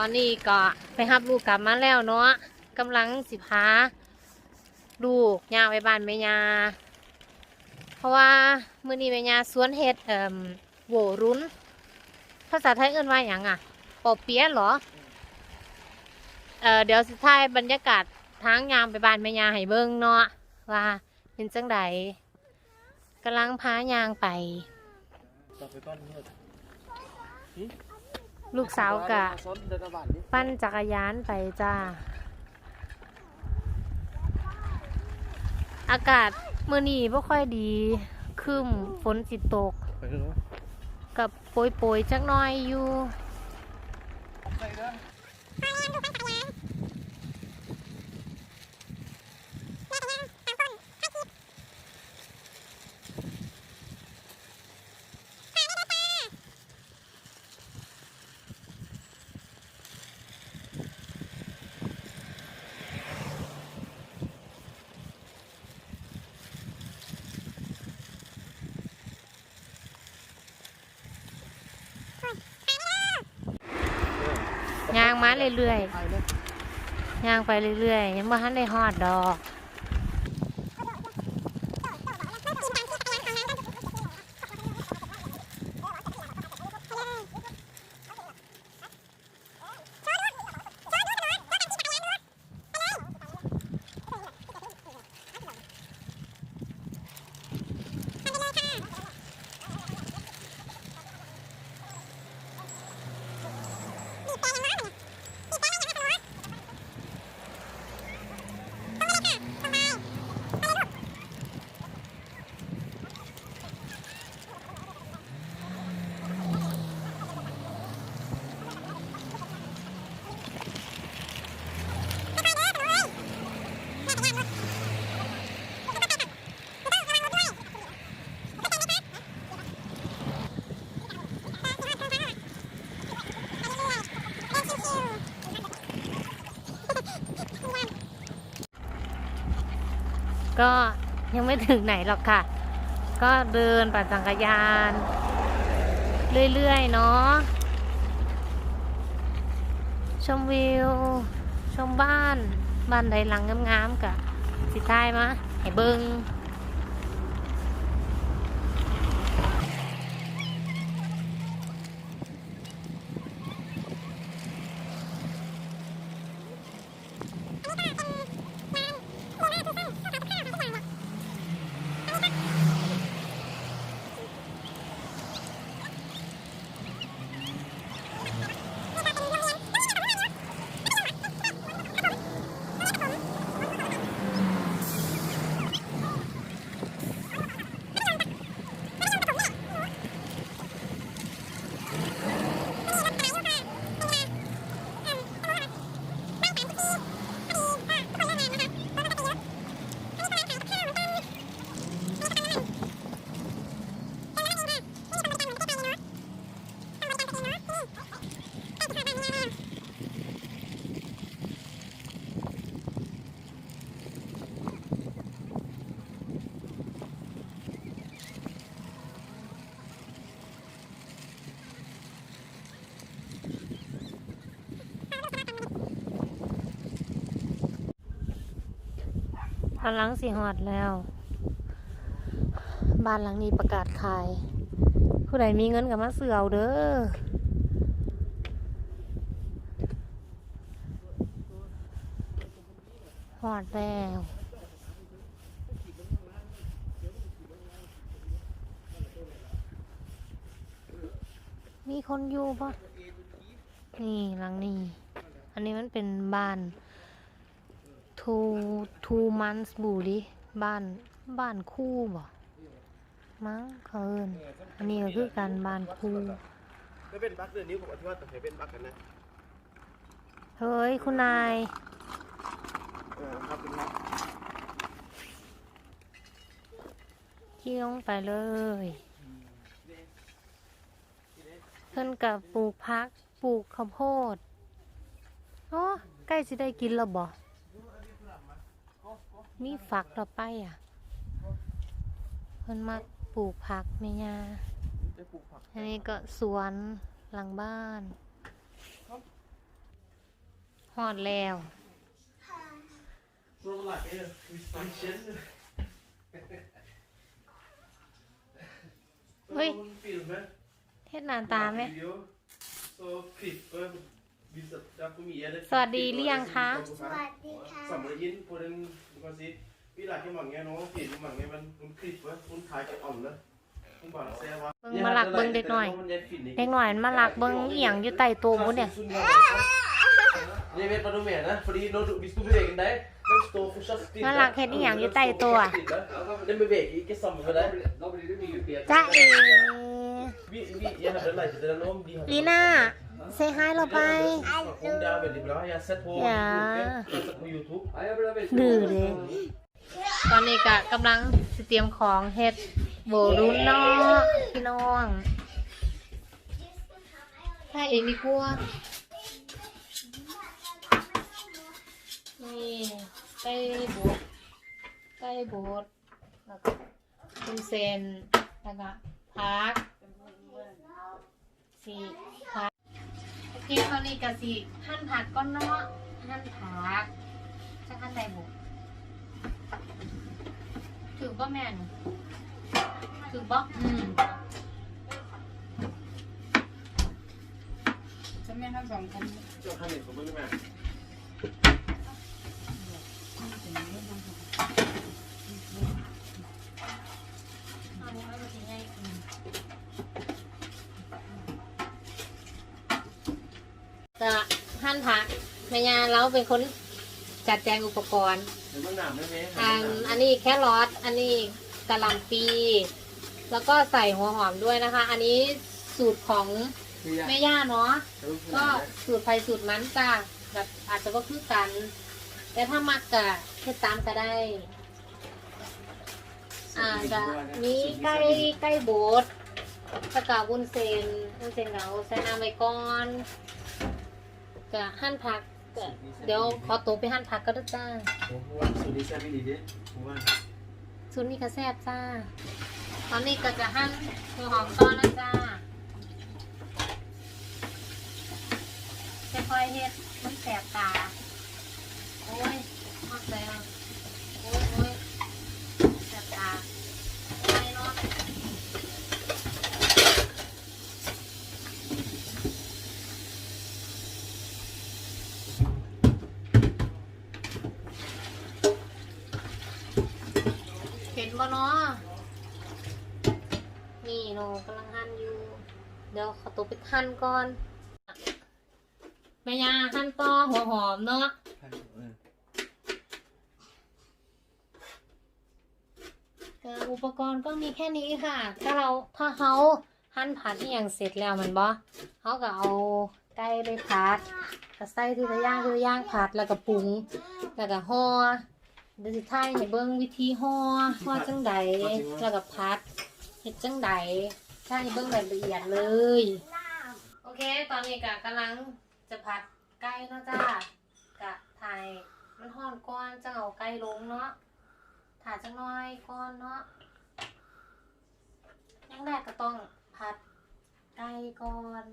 ตอนนี้ก็ไปรับลูกกลับมาแล้วเนาะกำลังสิพาลูกย่างไปบ้านแม่ยาเพราะว่ามื้อนี้แม่ยาสวนเฮ็ดเอ่มโหวรุนภาษาไทยเอิ้นว่าหยังอะปอเปี๊ยะเหรอเอ่อเดี๋ยวสิถ่ายบรรยากาศทางยามไปบ้านแม่ยาให้เบิ่งเนาะว่าเป็นจังใดกำลังพายางไปต่อไปต้นนี้ ลูกสาวกะซ้นเดินบาทนี่ปั้นจักรยานไปจ้า อากาศมื้อนี้บ่ค่อยดีครึมฝนสิตกไปเถอะกับโปรยๆจักหน้อยอยู่ มาเรื่อยๆย่างไปเรื่อยๆยังบ่ทันได้ฮอดดอกยังไม่ ถึงไหนหรอกค่ะ ก็เดินปั่นจักรยาน เรื่อยๆ เนาะชมวิว ชมบ้าน บ้านใดหลังงามๆกะสิท้ายมะให้เบิงำลังสิหอดแล้ว บ้านหลังนี้ประกาศขาย ผู้ใดมีเงินกับมาเสือเอาเด้อหอดแล้วมีคนอยู่ปะนี่หลังนี้ อันนี้มันเป็นบ้าน two two months บูดิบ้านบ้านคู่บ่มั้งเขาเอินอันนี้ก็คือการบ้านคู่ไม่เป็นบักเดือนนี้ผมอธิบายแต่ให้เป็นบักกันนะเฮ้ยคุณนายเออครับเป็นบักขี่ลงไปเลยเพิ่นกับปลูกพักปลูกข้าวโพดโอ้ใกล้สิได้กินแล้วบ่ มีฝักต่อไปอะเพิ่นมักปลูกผักแม่ย่าอันนี้ก็สวนหลังบ้านฮอดแล้วเฮ้ยเฮ็ดหน้าตาไหม Video. Så klipper vi sätter på Mia. สวัสดีหรือยังคะสวัสดีค่ะ Samler inn på den du kan si Vi lærer mange nå, filmer mange, men hun klipper, hun tar ikke alle. Hun bare ser hva เบิ่งมาหลักเบิ่งเด็กหน่อย เด็กหน่อยมันมาหลักเบิ่งอีหยังอยู่ใต้โต๊ะบุเนี่ย Jeg vet hva du mener, fordi når du, hvis du beveger deg, den står fortsatt stille. มาหลักเฮ็ดอีหยังอยู่ใต้โต๊ะอะ Den beveger ikke sammen med deg. Da blir det mye bedre. จ้าเอ Vi, vi, jeg hadde lett etter den nå, men de hadde ลีน่า เซฮายเราไป Om det er veldig bra. Jeg har sett på Ja. YouTube. Jeg har sett på YouTube. Nei, jeg ble veldig ดื้อเลยตอนนี้กะกำลังสิเตรียมของเฮ็ดโบรุนเนาะพี่น้องถ้าเองดีกว่านี่ไก่บดไก่บดแล้วก็คุณเซนแล้วก็พักสี่พัก โอเคตอนนี้กะสิหั่นผักก้อนเนาะหั่นผักจะหั่นใดบุถือบ่แม่นถือบ่อืมฉันไม่ทำสองคน Så han er på med meg. เอาไว้มาสิให้อืม จะหั่นผักแม่ยาเราเป็นคนจัดแจงอุปกรณ์ Det var nærmere med. อันอันนี้แครอทอันนี้กะหล่ำปี แล้วก็ใส่หัวหอมด้วยนะคะ อันนี้สูตรของแม่ย่าเนาะก็สูตรไฟสูตรมันจ้าแบบอาจจะก็คือกัน แต่ถ้ามักกะเฮ็ดตามก็ได้ อ่าจะมีไก่ไก่บดสกาวุ้นเซนวุ้นเซนเราใส่น้ำไว้ก่อน จะหั่นผักก็เดี๋ยวขอตัวไปหั่นผักก็ได้จ้าผมว่าสุดที่แซ่บไม่ดีเด้ผมว่าซุนนี่ก็แซ่บจ้า ตอนนี้ก็จะหั่นหัวหอมต้อนนะจ้าค่อยๆเฮ็ดมันแสบตา โอ้ยมากแล้วโอ้ยโอ้ยแสบตาไม่เนาะเห็น บ่เนาะนี่หนูกำลังหั่นอยู่ เดี๋ยวขอตัวไปหั่นก่อนแม่ยาหั่นต่อหัวหอมเนาะอุปกรณ์ก็มีแค่นี้ค่ะ ถ้าเราถ้าเขาหั่นผัดที่อย่างเสร็จแล้วมันบ่เขาก็เอาไก่ไปผัดก็ใส่ทีละย่างทีละอย่างผัดแล้วก็ปรุง แล้วก็ห่อ เดี๋ยวสิท้ายให้เบิ่งวิธีห่อห่อจังใดแล้วก็ผัดเฮ็ดจังใดถ้าให้เบิ่งแบบละเอียดเลย โอเค ตอนนี้ก็กำลังจะผัดไก่เนาะจ้ากะถ่ายมันห่อนก่อนจะเอาไก่ลงเนาะถ่ายจังน้อยก่อนเนาะย่างแรกก็ต้องผัดไก่ก่อน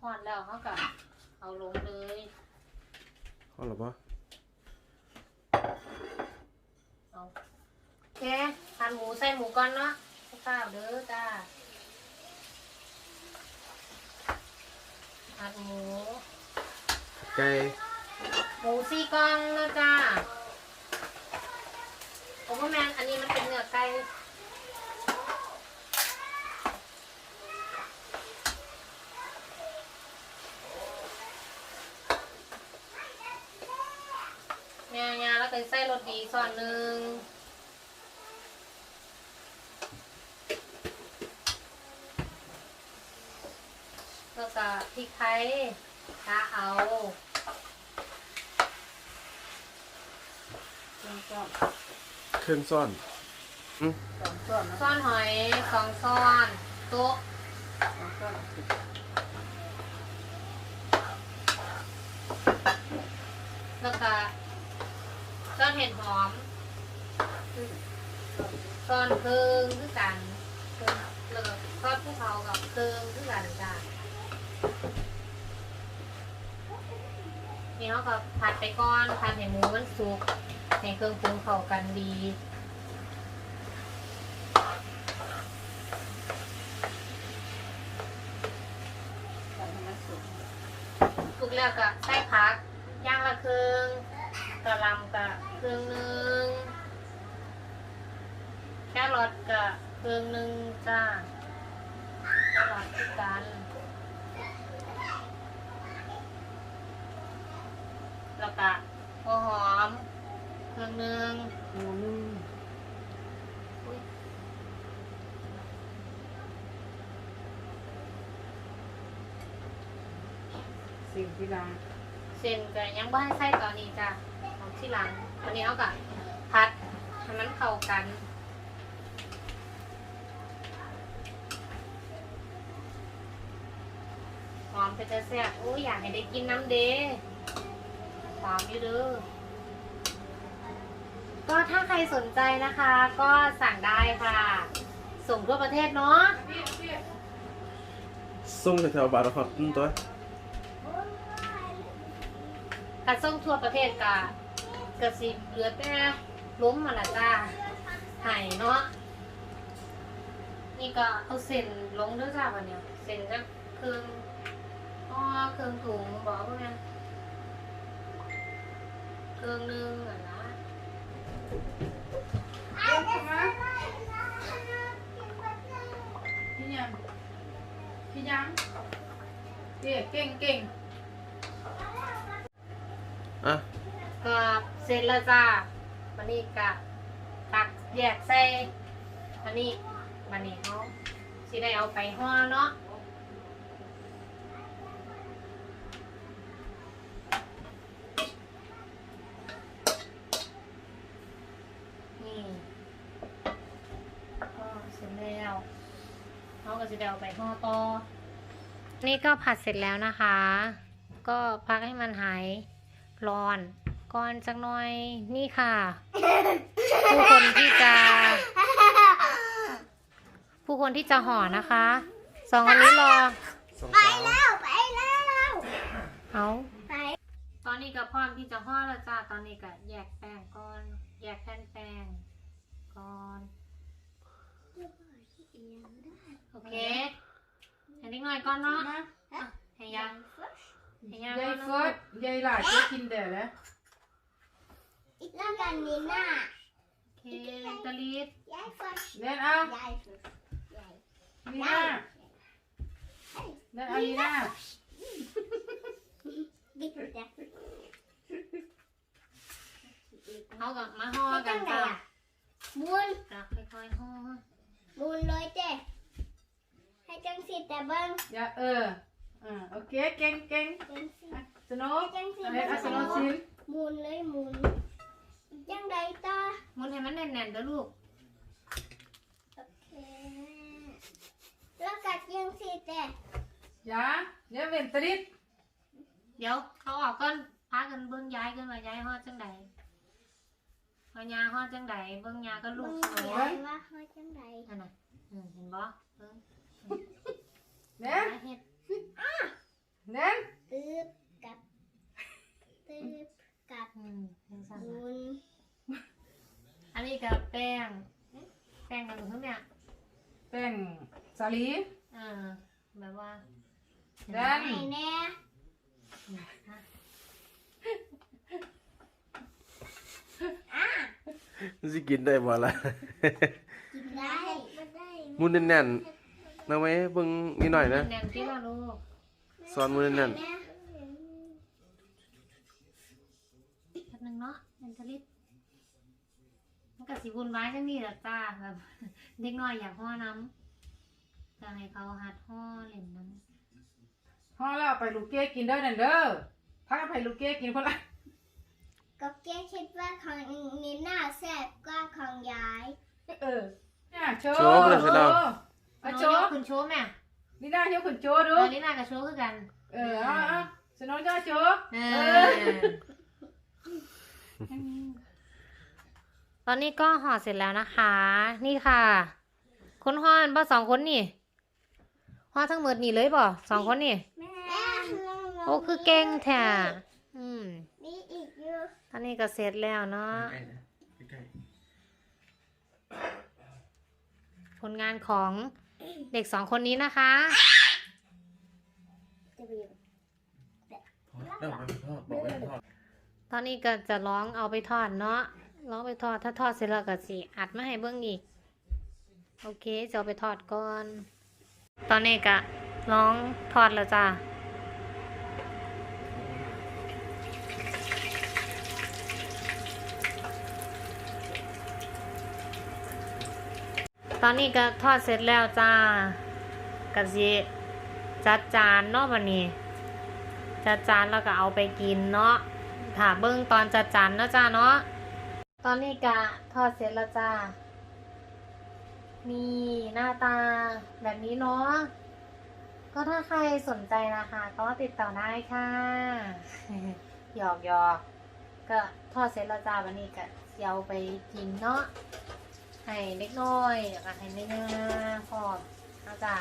ห่อนแล้วเขาก็เอาลงเลยเอาหรอปะ เอาโอเคหั่นหมูใส่หมูก่อนเนาะข้าวๆเด้อจ้าหั่นหมู ไก่หมูซี่กองเนาะจ้าโอ้พ่อแมนอันนี้มันเป็นเนื้อไก่ งางาแล้วก็ใส่รสดีส่วนหนึ่งแล้วก็พริกไทยกะเอาเครื่องซ่อนสองส่วนนะซ่อนหอยสองซ่อนโต๊ะสองส่วนแล้วก็ ซ่อนเห็ดหอมซ่อนเพิงคือกันแล้วก็ซ่อนภูเขากับเพิงคือกันจ้ะนี่เขาก็ผัดไปก่อนผัดให้หมูมันสุกให้เครื่องปรุงเข้ากันดีสุกแล้วก็ใส่ผักย่างละครึ่ง กะลำกับครึ่งหนึ่งแครอทกับครึ่งหนึ่งจ้าแครอทคือกันแล้วก็หัวหอมเครื่องหนึ่งหมูนึ่งสิ่งที่รังเส้นก็ยังบ่ให้ใส่ตอนนี้จ้ะของ ที่หลังวันนี้เอากับพัดให้มันเข้ากันหอมเป็นจะแซ่บโอ้ยอยากให้ได้กินน้ำเดหอมอยู่เด้อก็ถ้าใครสนใจนะคะ ก็สั่งได้ค่ะ ส่งทั่วประเทศเนาะส่งแถวๆบาร์ฮอตนั่นตัวการส่งทั่วประเทศกะ กะสิเหลือแต่ล้มมาละจ้าไห่เนาะนี่ก็เอาเส้นลงเด้วยจ้าวันเนี้ยเส้นจะเครื่องอ๋อเครื่องถุงบอกว่าไงเครื่องหนึงอะนะพี่ยังพี่ยังเก่งเก่งเก่งอะ ก็เสร็จแล้วจ้าวันนี้กะตักแยกใส่อันนี้วันนี้เขาสิได้เอาไปห่อเนาะนี่ก็เสร็จแล้วเขาก็จะเดเอาไปห่อต่อนี่ก็ผัดเสร็จแล้วนะคะ ก็พักให้มันหายร้อน ก่อนจักหน่อยนี่ค่ะ ผู้คนที่จะ ผู้คนที่จะห่อนะคะสองคนนี้รอสองสาวเอาตอนนี้ก็พร้อมที่จะห่อแล้วจ้าตอนนี้ก็แยกแป้งก่อนแยกแผ่นแป้งก่อนโอเคให้นิดหน่อยก่อนเนาะนะอะให้ยังให้ยังยายก่เฟิ แต่แล้วแล้วกันนีน่าโอเคตะลิดยายฟันเล่นเอายายฟันยายลีน่าเล่นเอาลีน่าดิบจ้ะเขากับมาห่อให้กัจันงไงจ้าอะมุนจ้ะค่อยๆห่อมุนเลยเจ้ให้จังสิแต่เบิ้งอย่าเอออ่าโอเคเก่งเก่งจังสิอะสโนให้ว์จังสิอะไรอะสโนว์ซินมุนเลยมุน จังใดต่อหมุนให้มันแน่นๆเด้อลูก โอเคแล้วกัดยังสิแต่อย่าอย่าเว้นตริดเดี๋ยวเขาออกก่อนพากันเบิ่งย้ายกันว่าย้ายห่อจังใดพอยาห่อจังใดเบิ่งยาก็ลูมึกงสวยยายว่าให้จังใดนั่นน่ะอืมเห็นบ่เบิ่งเน่นย้ายเฮ็ดเน่นตึบกับตึบกับอืมจังซั่นมุน่ะน อันนี้ก็แป้งแป้งกันคือเนี่ยแป้งสาลีเออแบบว่าแน่นไหนแน่ฮะอะสิกินได้บ่ล่ะกินได้ไม่ได้มุนแน่นๆนะไหมเบิ่งนิดหน่อยนะแน่นๆที่ว่าลูกสอนมุนแน่นแม่แป๊บนึงเนาะแอนทลิส มันก็สิวุ่นวายจังนี่แหละจ้าแบบเด็กน้อยอยากห่อน้ำจะให้เขาหัดห่อเล่นน้พอแล้วไปลูกเก้กินเด้อนั่นเด้อพักไปลูกเก้กินคนละก็แกคิดว่าของนิน่าแซ่บกว่าของยายเออเนี่ยโชว์โชว์ไปเลยสิเราเออำเอาโชน้องว์ยกคุณโชว์แม่นี่น่าเที่ยวขึ้นโชว์ดู ตอนนี้น่ากับโชว์คือกันเออเอาเอาสโนว์จ้าโชว์ เอเออ อ ตอนนี้ก็ห่อเสร็จแล้วนะคะ นี่ค่ะ คนห่อบ่สองคนนี่ห่อทั้งหมดนี่เลยบ่สองคนนี่แม่โอ้คือเก่งแท้อืมมีอีกอยู่ตอนนี้ก็เสร็จแล้วเนาะใกล้ๆนะใกล้ผลงานของเด็กสองคนนี้นะคะจะมีๆทอดเริ่มไปทอดบอกไว้ทอดตอนนี้ก็จะร้องเอาไปทอดเนาะ ร้องไปทอด ถ้าทอดเสร็จแล้วก็สิอัดมาให้เบิ้งอีก โอเคจะเอาไปทอดก่อน ตอนนี้ก็ร้องทอดแล้วจ้าตอนนี้ก็ทอดเสร็จแล้วจ้ากะสิจัดจานเนาะวันนี้จัดจานแล้วก็เอาไปกินเนาะถ้าเบิ้งตอนจัดจานเนาะจ้าเนาะ ตอนนี้กะทอดเสร็จแล้วจ้า มีหน้าตาแบบนี้เนาะ ก็ถ้าใครสนใจนะคะ ก็ติดต่อได้ค่ะ หยอกหยอกก็ทอดเสร็จแล้วจ้าวันนี้ก็เสียวไปกินเนาะ ให้เล็กน้อยแล้วก็ให้แม่ย่าพร้อมนะจ้า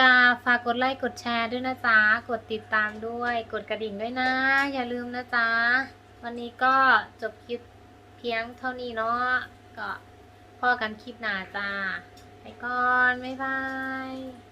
กาฝากกดไลค์กดแชร์ด้วยนะจ๊ะ กดติดตามด้วย กดกระดิ่งด้วยนะ อย่าลืมนะจ๊ะ วันนี้ก็จบคลิป เพียงเท่านี้เนาะก็พอกันคลิปหน้าจ้าไปก่อน บ๊ายบาย